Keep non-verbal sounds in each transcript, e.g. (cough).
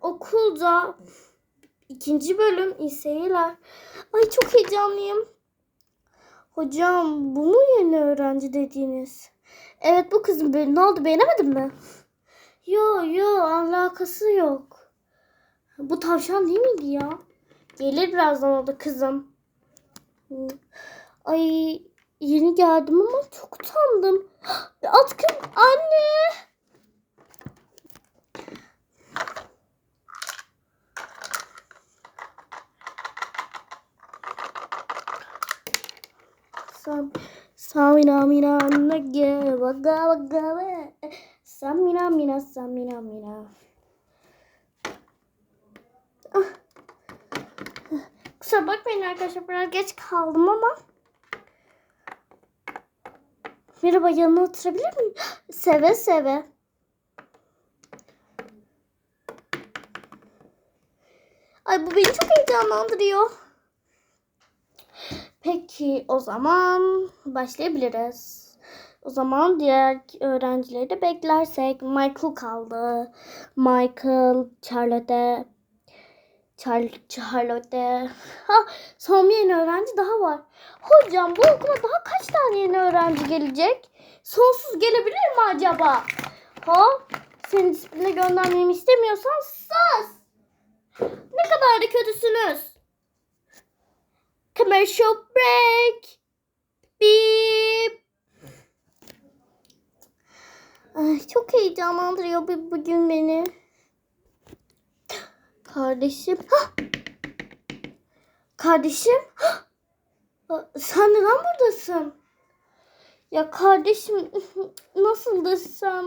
Okulda ikinci bölüm iyi seyirler. Ay çok heyecanlıyım. Hocam bu mu yeni öğrenci dediğiniz? Evet bu kızın böyle ne oldu beğenemedin mi? Yo yo alakası yok. Bu tavşan değil miydi ya? Gelir birazdan o da kızım. Ay yeni geldim ama çok utandım. (gasps) Atkım anne. Samina mina nage waga waga we Samina mina samina mina Ah. Kusura bakmayın arkadaşlar biraz geç kaldım ama Merhaba yanına oturabilir miyim? Seve seve. Ay bu beni çok heyecanlandırıyor. Peki o zaman başlayabiliriz. O zaman diğer öğrencileri de beklersek Michael kaldı. Michael, Charlotte, Char Charlotte. Ha, son bir yeni öğrenci daha var. Hocam bu okula daha kaç tane yeni öğrenci gelecek? Sonsuz gelebilir mi acaba? Ha? Seni disipline göndermemi istemiyorsan sus. Ne kadar da kötüsünüz. Commercial break. Beep. Ay, çok heyecanlandırıyor bu bugün beni. Kardeşim. Kardeşim. Sen neden buradasın? Ya kardeşim nasıl desem?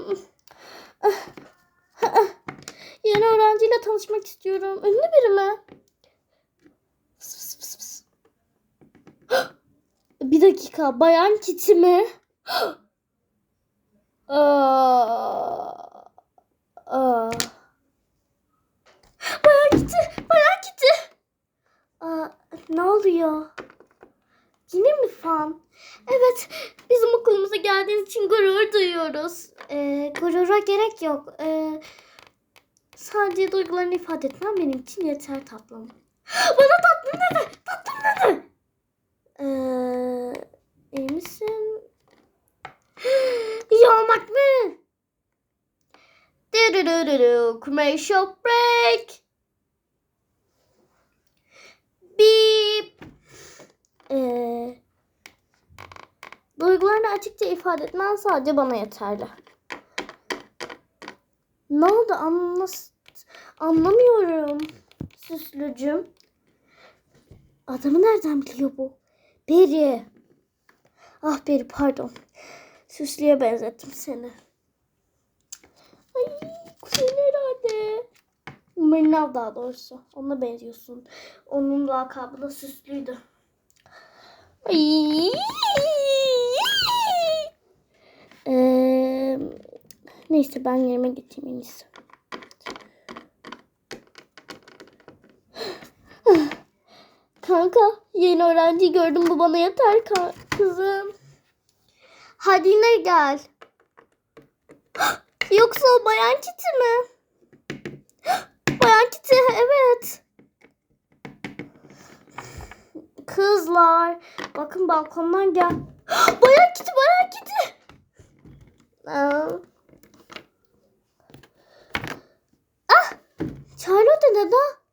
Yeni öğrenciyle tanışmak istiyorum. Ünlü biri mi? Dakika. Bayan Kiti mi? (gasps) Bayan Kiti. Bayan Kiti. Aa, ne oluyor? Yine mi fan? Evet. Bizim okulumuza geldiğiniz için gurur duyuyoruz. Ee, gurura gerek yok. Ee, sadece duygularını ifade etmem benim için yeter tatlım. (gasps) Bana tatlım dedi. Tatlım dedi. Misin? (gasps) İyi olmak mı? Commercial break. Beep. Ee, duygularını açıkça ifade etmen sadece bana yeterli. Ne oldu anlas anlamıyorum süslücüm. Adamı nereden biliyor bu? Beri. Ah Beri pardon. Süslüye benzettim seni. Ay kuzen herhalde. Mırnav daha doğrusu. Ona benziyorsun. Onun lakabı da süslüydü. Ay. Ee, neyse ben yerime gideyim en iyisi. Kanka yeni öğrenci gördüm bu bana yeter ka- kızım. Hadi yine gel. (gasps) Yoksa o bayan kiti mi? (gasps) Bayan kiti evet. Kızlar bakın balkondan gel. (gasps) bayan kiti bayan kiti. Ah Charlotte neden?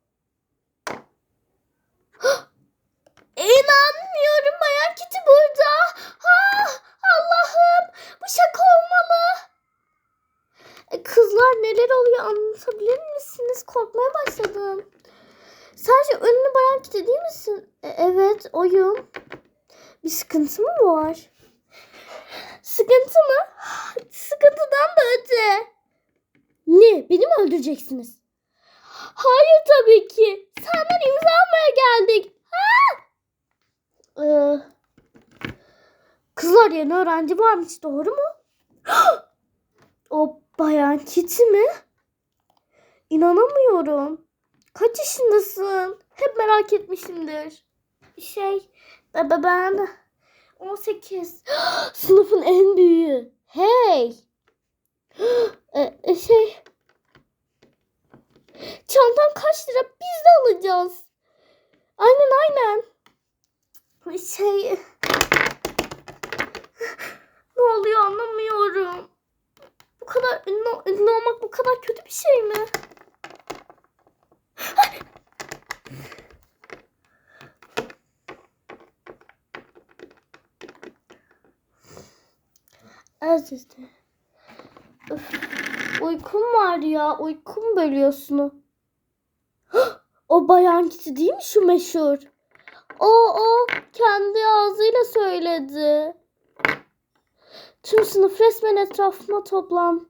İnanmıyorum Bayan Kitty burada. Ha, Allah'ım bu şaka olmalı. E, Kızlar neler oluyor anlatabilir misiniz? Korkmaya başladım. Sadece ünlü Bayan Kitty değil misin? E, evet oyum. Bir sıkıntı mı var? Sıkıntı mı? Sıkıntıdan da öte. Ne? Beni mi öldüreceksiniz? Hayır tabii ki. Senden imza almaya geldik. Ha? Ee, yeni öğrenci varmış doğru mu? (gasps) o bayan Kitty mi? İnanamıyorum. Kaç yaşındasın? Hep merak etmişimdir. Şey be- ben 18. (gasps) Sınıfın en büyüğü. Hey. Ee, (gasps) şey çantan kaç lira? Biz de alacağız. Aynen aynen. Şey... Ne oluyor anlamıyorum. Bu kadar ünlü, ünlü olmak bu kadar kötü bir şey mi? Aziz'de. Öf, uykum var ya. Uykum bölüyorsun. (gasps) O bayan kişi değil mi şu meşhur? O o kendi ağzıyla söyledi. Tüm sınıf resmen etrafıma toplan.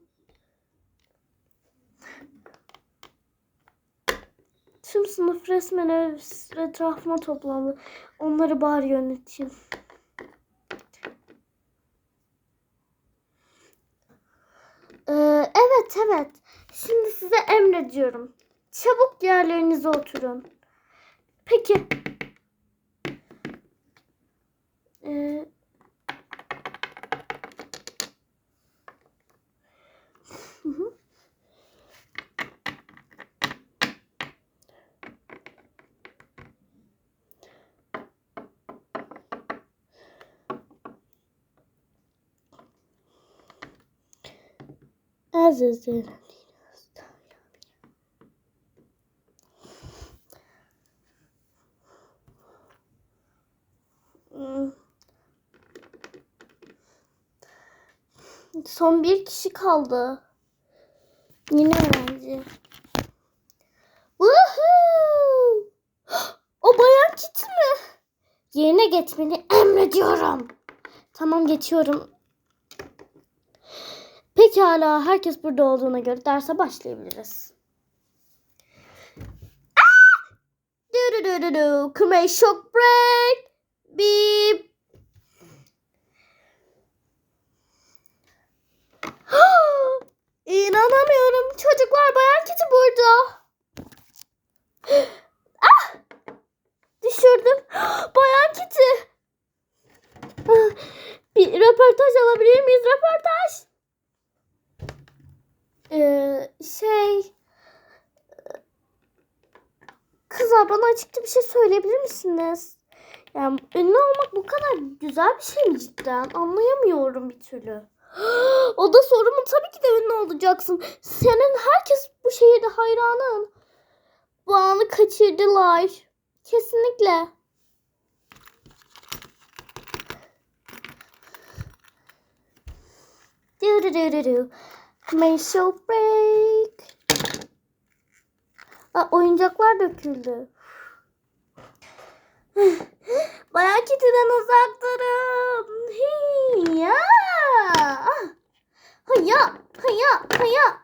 Tüm sınıf resmen etrafıma toplandı. Onları bari yöneteyim. Ee, evet evet. Şimdi size emrediyorum. Çabuk yerlerinize oturun. Peki. Ee, hı hı. Son bir kişi kaldı. Yine öğrenci. Woohoo! (gasps) O bayan kiti mi? Yerine geçmeni emrediyorum. Tamam geçiyorum. Pekala herkes burada olduğuna göre derse başlayabiliriz. Do do do do do. Commercial break. Beep. İnanamıyorum. Çocuklar bayan kiti burada. (gasps) Ah! Düşürdüm. (gasps) Bayan kiti. (gasps) Bir röportaj alabilir miyiz? Röportaj. Ee, şey... Kızlar bana açıkça bir şey söyleyebilir misiniz? Yani ünlü olmak bu kadar güzel bir şey mi cidden? Anlayamıyorum bir türlü. (gasps) O da sorumun tabii ki de ünlü olacaksın. Senin herkes bu şehirde hayranın. Bu anı kaçırdılar. Kesinlikle. Do do do do do. Commercial break. Aa, oyuncaklar döküldü. Bayan kitiden uzak durun. Haya. Haya. Haya.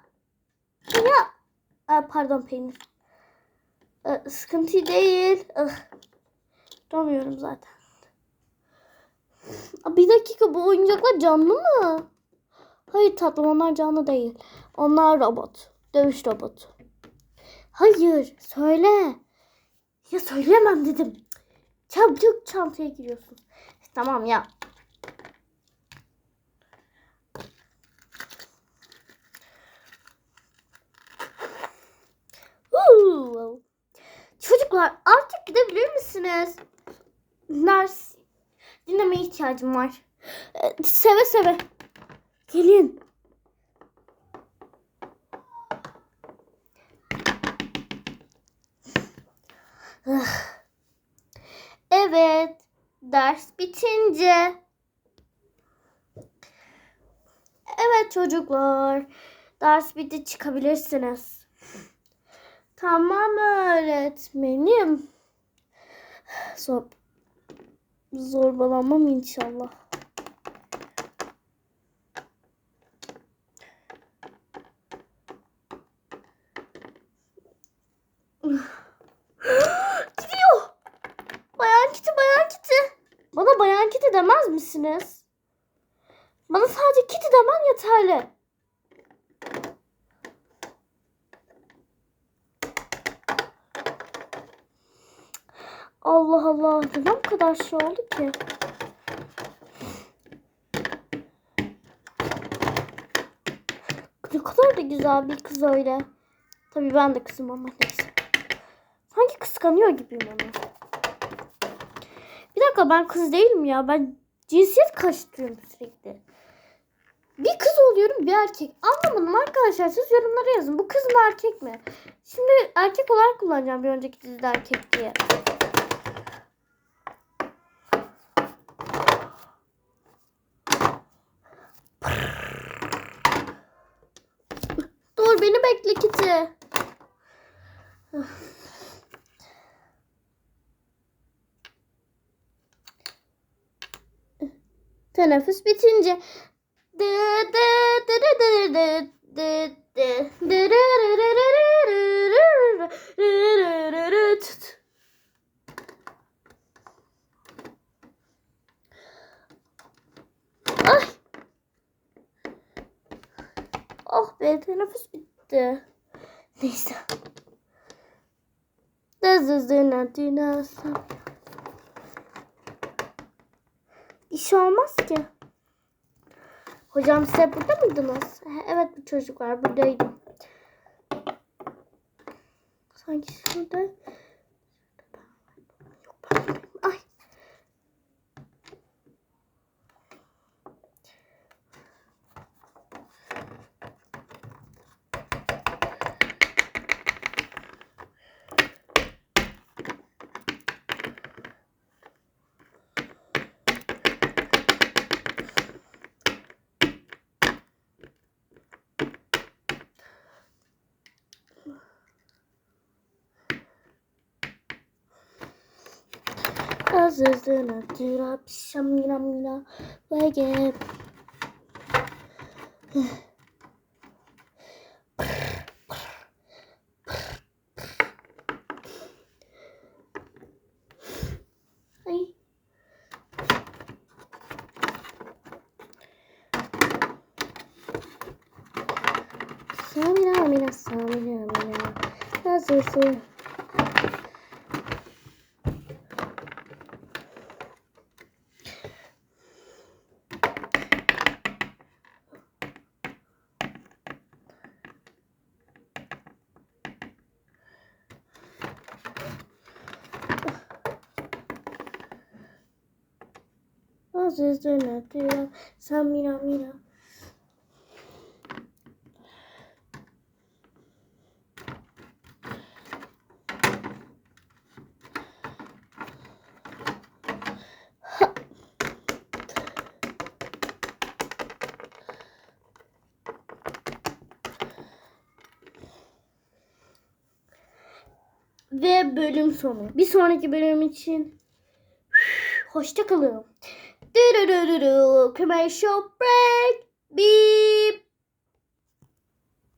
Haya. Aa, pardon peynir. Ee, sıkıntı değil. Ih. Duramıyorum zaten. Aa, bir dakika bu oyuncaklar canlı mı? Hayır tatlım onlar canlı değil. Onlar robot. Dövüş robotu. Hayır söyle. Ya söyleyemem dedim. Çabuk çantaya giriyorsun. Tamam ya. Çocuklar artık gidebilir misiniz? Ders dinlemeye ihtiyacım var. Ee, Seve seve. Gelin. Evet, ders bitince. Evet çocuklar, ders bitti çıkabilirsiniz. Tamam öğretmenim. Zor, zorbalanmam inşallah. (gasps) Gidiyor. Bayan kiti, bayan kiti. Bana bayan kiti demez misiniz? Bana sadece kiti demen yeterli. Allah Allah. Neden bu kadar şey oldu ki? Ne kadar da güzel bir kız öyle. Tabii ben de kızım ama neyse. Sanki kıskanıyor gibiyim onu. Bir dakika ben kız değilim ya. Ben cinsiyet karşıtıyorum sürekli. Bir kız oluyorum bir erkek. Anlamadım arkadaşlar siz yorumlara yazın. Bu kız mı erkek mi? Şimdi erkek olarak kullanacağım bir önceki dizide erkek diye. çıktı. Teneffüs bitince Ah. Oh be teneffüs bitti. Neyse. İş olmaz ki. Hocam siz burada mıydınız? Evet bu çocuklar buradaydım. Sanki şurada. 스스나 드라 비샴이랍니다. 왜게 Samina, Samina, Samina, Samina, Samina, Azızına tıra samira mira. Ve bölüm sonu. Bir sonraki bölüm için hoşça kalın. do do do do commercial